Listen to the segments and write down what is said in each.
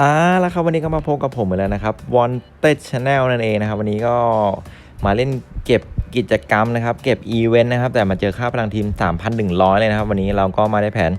อ่าแล้วครับวันนี้ก็มาพบกับผมเหมือนแล้วนะครับ Wanted Channel นั่นเองนะครับ วันนี้ก็มาเล่นเก็บกิจกรรมนะครับ เก็บอีเวนต์นะครับ แต่มาเจอค่าพลังทีม 3,100 เลยนะครับ วันนี้เราก็มาได้แผน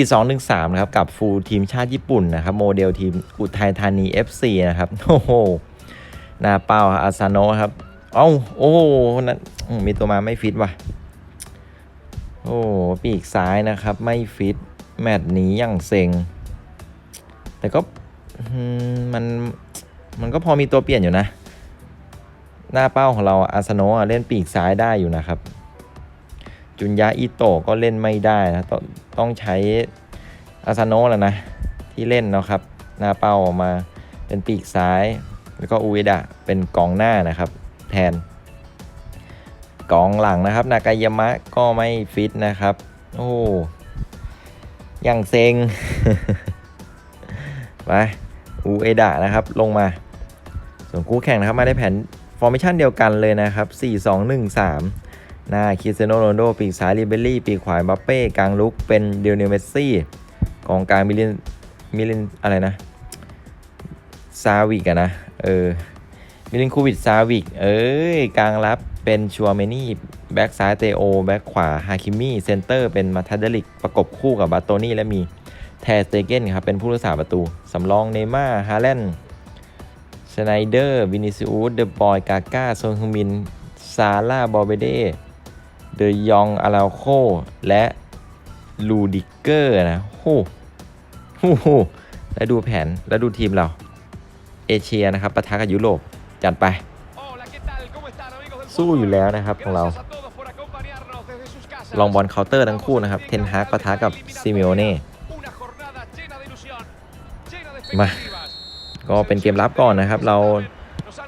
4213 นะครับ กับฟูลทีมชาติญี่ปุ่นนะครับ โมเดลทีมอุทัยธานี FC นะครับ โอ้โหนาเป้าอาซาโนะครับเอ้าโอ้โหนั่นมีตัวมาไม่ฟิตว่ะ โอ้ปีกซ้ายนะครับ ไม่ฟิตแมตช์นี้อย่างเซ็งแต่ก็ มันมันก็พอมีตัวเปลี่ยนอยู่นะ หน้าเป้าของเราอาสโนะเล่นปีกซ้ายได้อยู่นะครับ จุนยะอิโตะก็เล่นไม่ได้นะต้องต้องใช้อาสโนะแล้วนะ ที่เล่นนะครับ หน้าเป้าออกมาเป็นปีกซ้าย แล้วก็อุเอดะเป็นกองหน้านะครับ แทน กองหลังนะครับ นากายามะก็ไม่ฟิตนะครับ โอ้ยังเซ็ง ไป อูเอดะนะครับ ลงมา ส่วนคู่แข่งนะครับ มาได้แผนฟอร์เมชันเดียวกันเลยนะครับ 4 2 1 3 หน้าคริสเตียโนโรนโด ปีกซ้ายริเบลลี่ ปีกขวาบัปเป้ กลางลุกเป็นเดลเนลเมสซี่กองกลางมิลินมิลินอะไรนะ ซาวิกอะนะ เออ มิลินคูวิดซาวิก เอ้ย กลางรับเป็นชัวเมนี่ แบ็กซ้ายเตโอ แบ็กขวาฮาคิมี่ เซนเตอร์เป็นมาทัดเดลิก ประกบคู่กับบาโตนี่และมี แทสเตเกนครับเป็นผู้รักษาประตู สำรองเนย์ม่าร์ฮาแลนด์ชไนเดอร์วินิซิอุสเดอะบอยกาก้าโซนฮึมิน ซาร่าบอเบเดเดยองอาราโค และลูดิเกอร์นะโหโหโหแล้วดูแผนแล้วดูทีมเรา เอเชียนะครับปะทะกับยุโรป จัดไป สู้อยู่แล้วนะครับของเรา ลองบอลเคาน์เตอร์ทั้งคู่นะครับ เทนฮากปะทะกับซิเมโอเน่ มา ก็เป็นเกมรับก่อนนะครับ เรา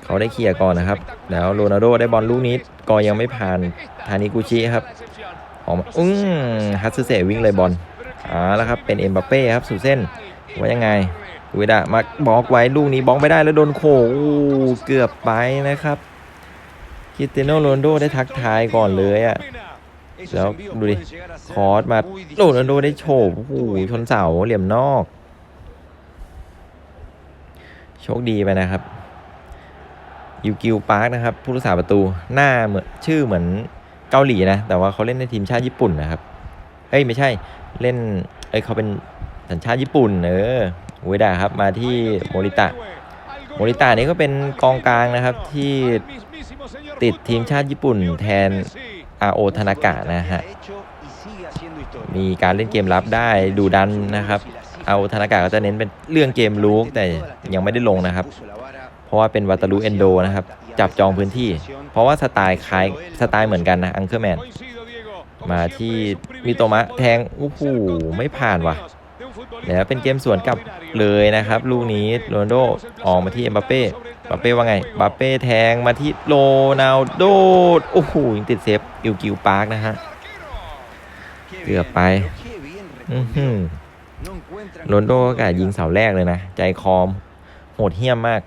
เขาได้เคลียร์ก่อนนะครับ แล้วโรนัลโดได้บอลลูกนี้ก็ยังไม่ผ่านทานิกุชิครับออกมาอื้อฮัตสึเซวิ่งเลยบอลอ่าแล้วครับเป็นเอ็มบัปเป้ครับสู่เส้นว่ายังไงอุยดะมาบล็อกไว้ลูกนี้บล็อกไม่ได้แล้วโดนโขเกือบไปนะครับคิเตโนโรนลโดได้ทักทายก่อนเลยอะ่ะแล้วดูดิคอร์สมาโรนัลโดได้โฉบโอ้โหชนเสาเหลี่ยมนอก โชคดีไปนะครับยูกิวปาร์กนะครับ ผู้รักษาประตูหน้าเหมือนชื่อเหมือนเกาหลีนะ แต่ว่าเขาเล่นในทีมชาติญี่ปุ่นนะครับ เฮ้ย ไม่ใช่เล่นเอ้ยเขาเป็นสัญชาติญี่ปุ่นเออเวดาครับ มาที่โมริตะโมริตะนี่ก็เป็นกองกลางนะครับที่ติดทีมชาติญี่ปุ่นแทนอาโอธนากะนะฮะมีการเล่นเกมรับได้ดูดันนะครับ เอาธนากะก็จะเน้นเป็นเรื่องเกมลูกแต่ยังไม่ได้ลงนะครับ เพราะว่าเป็นวัตารุเอนโดนะครับ จับจองพื้นที่ เพราะว่าสไตล์คล้ายสไตล์เหมือนกันนะอังเคิลแมนมาที่มิโตมะแทงโอ้โหไม่ผ่านว่ะแล้วเป็นเกมสวนกลับเลยนะครับ ลูกนี้โรนโดออกมาที่เอ็มบัปเป้บัปเป้ว่าไงบัปเป้แทงมาที่โรนัลโดโอ้โหยังติดเซฟอิวกิวปาร์กนะฮะเกือบไป อื้อหือ โรนโดก็กะยิงเสาแรกเลยนะ ใจคอม โหดเหี้ยมมาก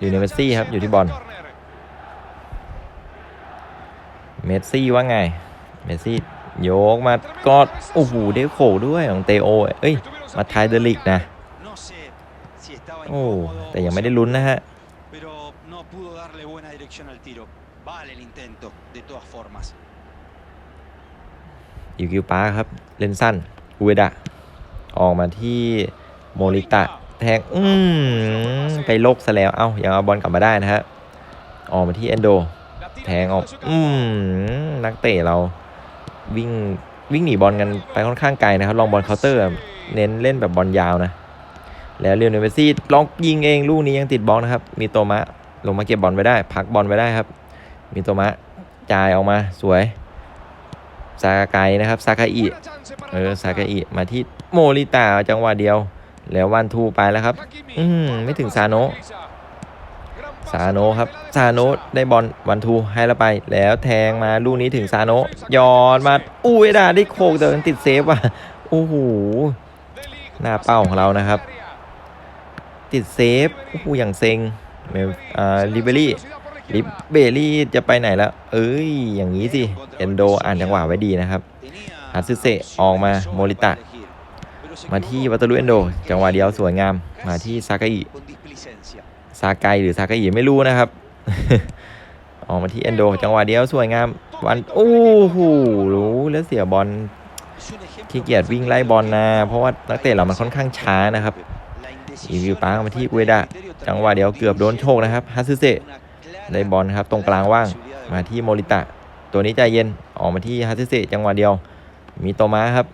อยู่ในเมสซี่ครับ อยู่ที่บอล เมสซี่ว่าไง เมสซี่โยกมากอด โอ้โหได้โขด้วยของเตโอ เอ้ย มาทายเดลิกนะ โอ้ แต่ยังไม่ได้ลุ้นนะฮะ pero no pudo darle buena dirección al tiro. Vale el intento, de todas formas. ยูกิวปาครับ เล่นสั้น อุเอดะ ออกมาที่โมริตะ แทง อืมไปโลกซะแล้ว เอ้ายังเอาบอลกลับมาได้นะฮะ ออกมาที่เอนโด แทงออก อืมนักเตะเราวิ่งวิ่งหนีบอลกันไปค่อนข้างไกลนะครับ ลองบอลเคาน์เตอร์ เน้นเล่นแบบบอลยาวนะ แล้วเรียวเนเมซี่ลอกยิงเองลูกนี้ยังติดบอกนะครับ มีโตมะ ลงมาเก็บบอลไว้ได้ พักบอลไว้ได้ครับ มีโตมะจ่ายออกมาสวย ซากาไกนะครับซากาอิเออซากาอิมาที่โมริตาจังหวะเดียว แล้ววันทูไปแล้วครับ อืมไม่ถึงซาโนซาโนครับซาโนได้บอลวันทูให้ล้วไป แล้วแทงมาลูกนี้ถึงซาโนยอดมาอุ้ยดาได้โคกแต่มันติดเซฟว่ะโอ้โหหน้าเป้าของเรานะครับ ติดเซฟโอ้โหอย่างเซ็งเมลอ่าลิเบรี่ ลิเบรี่จะไปไหนแล้ว เอ้ย อย่างนี้สิ เอนโดอ่านจังหวะไว้ดีนะครับ Tenía ฮัตสึเซออกมาโมริตะ มาที่วัตลุเอนโด จังหวะเดียวสวยงาม มาที่ซากาอิ Con displicencia. ซาไกหรือซากาอิไม่รู้นะครับ ออกมาที่เอนโด จังหวะเดียวสวยงาม วันโอ้โหรู้แล้วเสียบอลขี้เกียจวิ่งไล่บอลนะ เพราะว่านักเตะเรามันค่อนข้างช้านะครับอีวิว indecisión ปามาที่กุเอดะจังหวะเดียวเกือบโดนโชคนะครับฮัตซึเซ ได้บอลครับตรงกลางว่างมาที่โมริตะ ตัวนี้ใจเย็นออกมาที่ฮัตซึเซจังหวะเดียว มีโตมะครับ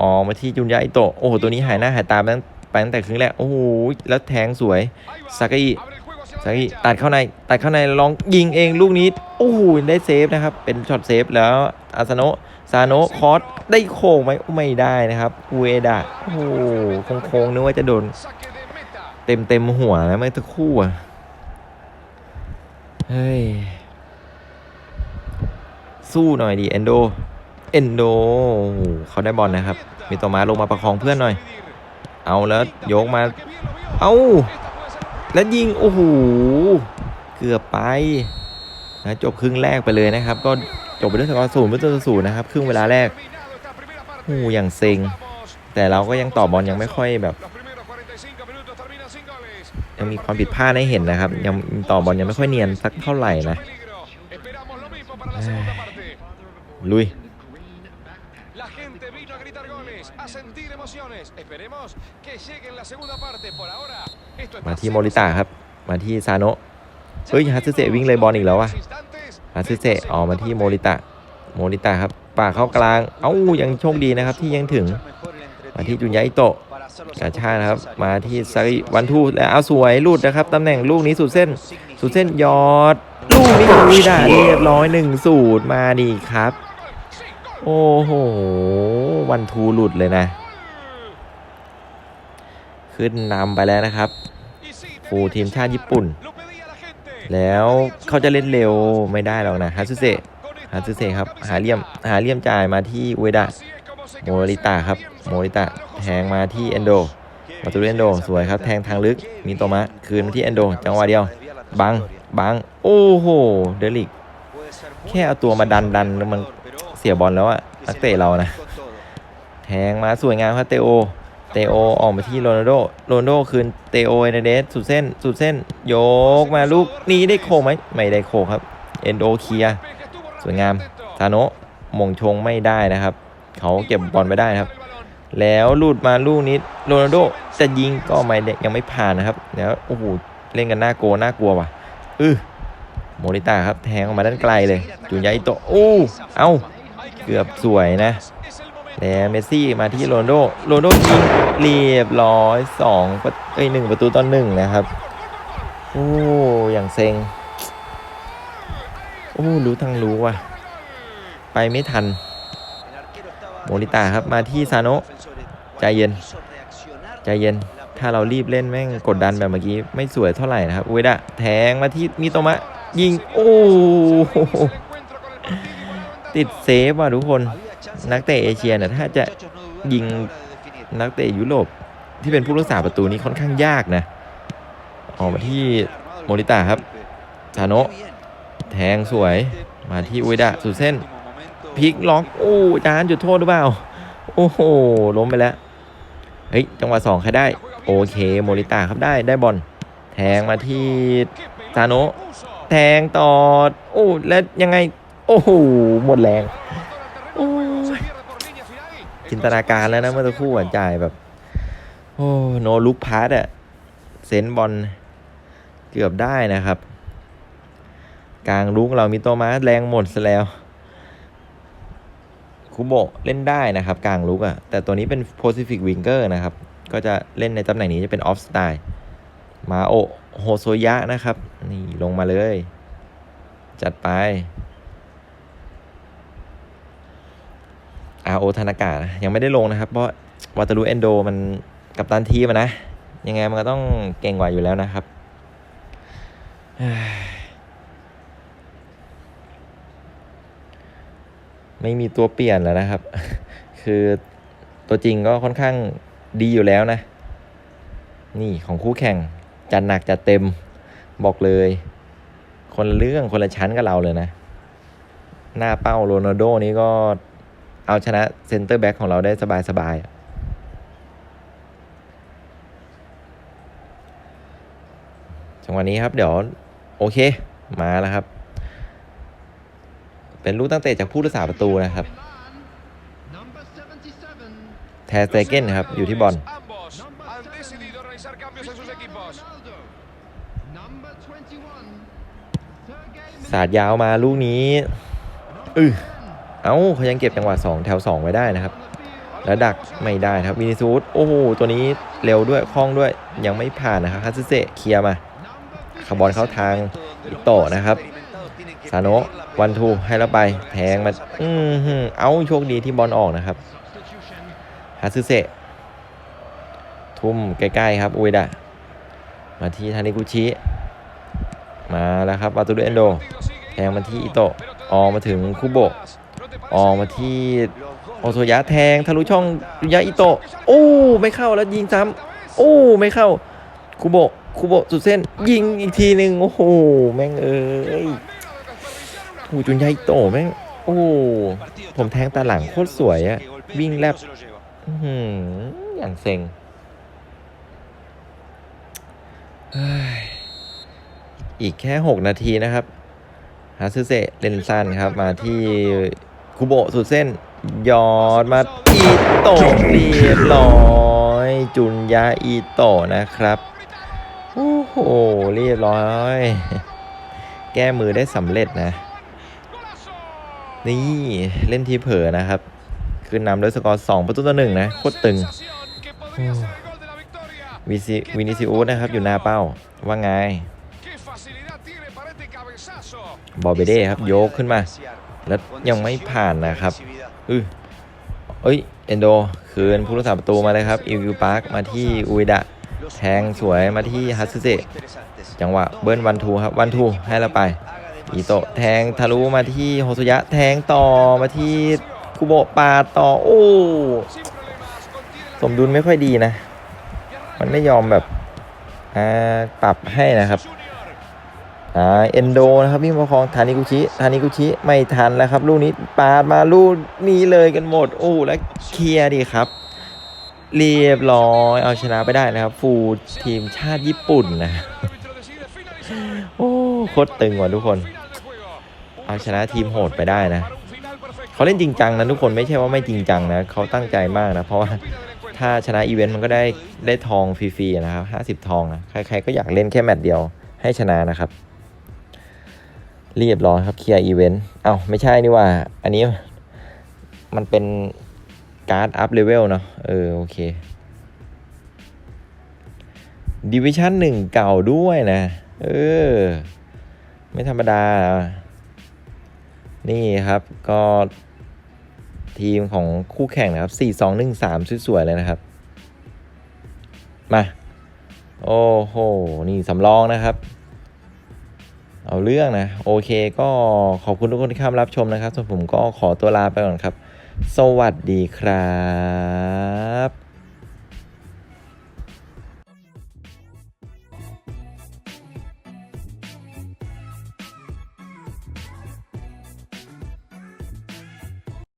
ออกมาที่จุนยาอิโตะโอ้โหตัวนี้หายหน้าหายตาไปตั้งแต่ครึ่งแรกโอ้โหแล้วแทงสวยซากาอิซากิตัดเข้าในตัดเข้าในลองยิงเองลูกนี้โอ้โหได้เซฟนะครับ เป็นช็อตเซฟแล้วอาซาโนะซาโนะคอสได้โค้งไหมไม่ได้นะครับอุเอดะโอ้โหโค้งๆนึกว่าจะโดน เต็มเต็มหัวนะเมื่อสักครู่อะ เฮ้ย สู้หน่อยดิเอนโด เอนโดเขาได้บอลนะครับ มีตัวมาลงมาประคองเพื่อนหน่อย เอาแล้วยกมา เอาแล้วยิง โอ้โห เกือบไปนะจบครึ่งแรกไปเลยนะครับ ก็จบไปด้วยสกอร์ศูนย์ประตูต่อศูนย์นะครับ ครึ่งเวลาแรกโอ้อย่างเซ็ง แต่เราก็ยังต่อบอลยังไม่ค่อยแบบ ยังมีความผิดพลาดให้เห็นนะครับ ยังต่อบอลยังไม่ค่อยเนียนสักเท่าไหร่นะลุย La gente vino a gritar goles, a sentir emociones. Esperemos que llegue en la segunda parte. Por ahora, esto มา está ที่โมริตะครับ มาที่ซาโนะเฮ้ยฮัตสึเซะวิ่งเลยบอลอีกแล้วว่ะฮัตสึเซะออกมาที่โมริตะ โมริตะครับป่ากเข้ากลาง เอ้ายังโชคดีนะครับที่ยังถึง มาที่จุนยาอิโตะ กาชานะครับ มาที่ซาริวันทูแล้วเอาสวยลูดนะครับตำแหน่งลูกนี้สุดเส้น สุดเส้นยอด ลูกนี้ของวิดาเรียบร้อยหนึ่งสูตรมาดีครับ โอ้โหวันทูหลุดเลยนะ ขึ้นนำไปแล้วนะครับฟูทีมชาติญี่ปุ่น แล้วเขาจะเล่นเร็วไม่ได้หรอกนะฮัตสึเซฮัตสึเซครับหาเหลี่ยมหาเหลี่ยมจ่ายมาที่เอดะ โมริตะครับ โมริตะแทงมาที่เอนโด มาตูเอนโด สวยครับ แทงทางลึก มีโตมะ คืนมาที่เอนโด จังหวะเดียว บัง บัง โอ้โห เดลิก แค่เอาตัวมาดันดันแล้วมันเสียบอลแล้วอะนักเตะเรานะ แทงมาสวยงามครับเตโอ เตโอออกมาที่โรนัลโด โรนัลโดคืนเตโอเอเนเดสสุดเส้น สุดเส้น โยกมาลูกนี้ได้โคไหม ไม่ได้โคครับ เอนโดเคลียสวยงามซาโนมงชงไม่ได้นะครับ เขาเก็บบอลไม่ได้ครับ แล้วลูดมาลูกนี้โรนัลโดจะยิงก็ไม่ยังไม่ผ่านนะครับ แล้วโอ้โหเล่นกันน่าโกลัวน่ากลัวว่ะอือโมริตาครับแทงออกมาด้านไกลเลยจุนยาอิโตะโอ้เอ้าเกือบสวยนะแล้วเมสซี่มาที่โรนลโดโรนลโดยิงเรียบร้อยสองประเอ้ยหนึ่งประตูต่อหนึ่งนะครับ โอ้อย่างเซ็ง โอ้ รู้ทั้งรู้ว่ะ ไปไม่ทัน โมริตาครับมาที่ซาโนะใจเย็น ใจเย็น ถ้าเรารีบเล่นแม่งกดดันแบบเมื่อกี้ ไม่สวยเท่าไหร่นะครับอุเอดะแทงมาที่มิโตมะ ยิง โอ้โหติดเซฟว่ะทุกคน นักเตะเอเชียเนี่ยถ้าจะยิงนักเตะยุโรปที่เป็นผู้รักษาประตูนี้ค่อนข้างยากนะ ออกมาที่โมริตาครับซาโนะแทงสวยมาที่อุเอดะสุดเส้น พลิกล็อกโอ้จานจุดโทษหรือเปล่า โอ้โหล้มไปแล้วเฮ้ยจังหวะสองใครได้ โอเคโมริตาครับได้ได้บอลแทงมาที่ซาโนแทงต่อโอ้แล้วยังไง โอ้โหหมดแรงโอ้ยจินตนาการแล้วนะเมื่อสักครู่อะจ่ายแบบ โอ้โนลุกพาร์ตอะเซนบอลเกือบได้นะครับ กลางลุกเรามีโตมาแรงหมดซะแล้ว คุโบะเล่นได้นะครับ กลางลุกอะ่ะ แต่ตัวนี้เป็น Pacific Winger นะครับ ก็จะเล่นในตำแหน่งนี้จะเป็น Off Style มาโอโฮโซยะนะครับ นี่ลงมาเลย จัดไปอาโอธนากานะยังไม่ได้ลงนะครับ เพราะวาตารุเอนโดมันกับตันทีมอะนะ ยังไงมันก็ต้องเก่งกว่าอยู่แล้วนะครับ ไม่มีตัวเปลี่ยนแล้วนะครับ คือตัวจริงก็ค่อนข้างดีอยู่แล้วนะ นี่ของคู่แข่งจัดหนักจัดเต็มบอกเลย คนเรื่องคนละชั้นกับเราเลยนะ หน้าเป้าโรนัลโดนี้ก็เอาชนะเซนเตอร์แบ็กของเราได้สบายสบายจังหวะนี้ครับเดี๋ยว โอเค มาแล้วครับ เป็นลูกตั้งเตะจากผู้รักษาประตูนะครับ แทสเตเกนครับ อยู่ที่บอลสาดยาวมาลูกนี้อือเอ้าเขายังเก็บจังหวะ2 แถว 2 ไว้ได้นะครับ แล้วดักไม่ได้ครับวินิซูสโอ้โห ตัวนี้เร็วด้วยคล่องด้วยยังไม่ผ่านนะครับฮัตสึเซเคลียร์มาคาร์บอลเข้าทางอิโตะนะครับ ซาโนะวันทูให้แล้วไปแทงมาอือหือเอ้าโชคดีที่บอลออกนะครับฮัตสึเซะทุ่มใกล้ๆครับอุยดะมาที่ทานิกุชิมาแล้วครับวาตุเดเอนโด แทงมาที่อิโตะออกมาถึงคุโบะออกมาที่โอโซยะแทงทะลุช่องยุยะอิโตะโอ้ไม่เข้าแล้วยิงซ้ำโอ้ไม่เข้าคุโบะคุโบะสุดเส้นยิงอีกทีหนึ่งโอ้โหแม่งเอ้ย โอ้จุนยะอิโตะแม่งโอ้ผมแทงตาหลังโคตรสวยอะวิ่งแลบอื้อหือย่างเซ็งอีกแค่ 6 นาทีนะครับ ฮาซึเซเลนซันครับ มาที่คุโบะสุดเส้นยอดมาอีโตะเรียบร้อย จุนยาอีโตะนะครับ โอ้โห เรียบร้อย แก้มือได้สำเร็จนะ นี่เล่นทีเผลอนะครับ คือนำด้วยสกอร์2ประตูต่อหนึ่งนะ โคตรตึงวิซิวินิซิอุสนะครับอยู่หน้าเป้า ว่าไง บอเบเด้ครับ โยกขึ้นมา แล้วยังไม่ผ่านนะครับอือเอ้ย เอนโด คืนผู้รักษาประตูมาเลยครับ อิวิวปาร์กมาที่อุยดะ แทงสวยมาที่ฮัตสึเซจังหวะเบิ้ลวันทูครับ วันทูให้เราไป อีโตะแทงทะลุมาที่โฮซุยะแทงต่อมาที่คุโบะปาต่อ โอ้ สมดุลไม่ค่อยดีนะ มันไม่ยอมแบบปรับให้นะครับอ่าเอนโดนะครับวิ่งประคองทานิกุชิทานิกุชิไม่ทันแล้วครับ ลูกนี้ปาดมาลูกนี้เลยกันหมด โอ้แล้วเคลียร์ดีครับ เรียบร้อยเอาชนะไปได้นะครับ ฟูทีมชาติญี่ปุ่นนะ โอ้โคตรตึงว่ะทุกคน เอาชนะทีมโหดไปได้นะเขาเล่นจริงจังนะทุกคนไม่ใช่ว่าไม่จริงจังนะเขาตั้งใจมากนะ เพราะว่าถ้าชนะอีเวนต์มันก็ได้ได้ทองฟรีๆนะครับห้าสิบทองนะใครๆก็อยากเล่นแค่แมตช์เดียวให้ชนะนะครับ เรียบร้อยครับเคลียร์อีเวนต์เอ้าไม่ใช่นี่ว่า อันนี้มันเป็นการ์ดอัพเลเวลเนาะเออโอเคดิวิชั่นหนึ่งเก่าด้วยนะ เออ ไม่ธรรมดา นี่ครับก็ทีมของคู่แข่งนะครับ 4 2 1 3 สวยๆเลยนะครับ มา โอ้โห นี่สำรองนะครับ เอาเรื่องนะ โอเคก็ขอบคุณทุกคนที่เข้ามารับชมนะครับ ส่วนผมก็ขอตัวลาไปก่อนครับ สวัสดีครับ